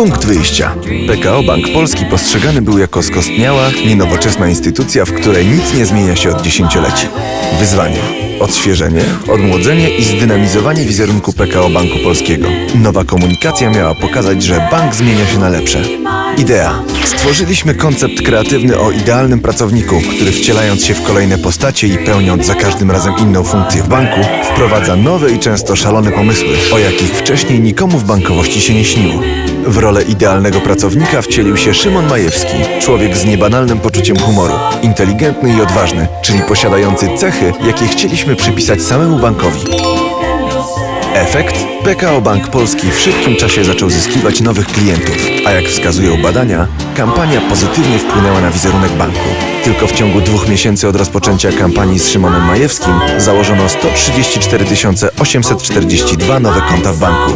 Punkt wyjścia. PKO Bank Polski postrzegany był jako skostniała, nienowoczesna instytucja, w której nic nie zmienia się od dziesięcioleci. Wyzwanie. Odświeżenie, odmłodzenie i zdynamizowanie wizerunku PKO Banku Polskiego. Nowa komunikacja miała pokazać, że bank zmienia się na lepsze. Idea. Stworzyliśmy koncept kreatywny o idealnym pracowniku, który wcielając się w kolejne postacie i pełniąc za każdym razem inną funkcję w banku, wprowadza nowe i często szalone pomysły, o jakich wcześniej nikomu w bankowości się nie śniło. W rolę idealnego pracownika wcielił się Szymon Majewski, człowiek z niebanalnym poczuciem humoru, inteligentny i odważny, czyli posiadający cechy, jakie chcieliśmy przypisać samemu bankowi. Efekt? PKO Bank Polski w szybkim czasie zaczął zyskiwać nowych klientów, a jak wskazują badania, kampania pozytywnie wpłynęła na wizerunek banku. Tylko w ciągu dwóch miesięcy od rozpoczęcia kampanii z Szymonem Majewskim założono 134 842 nowe konta w banku.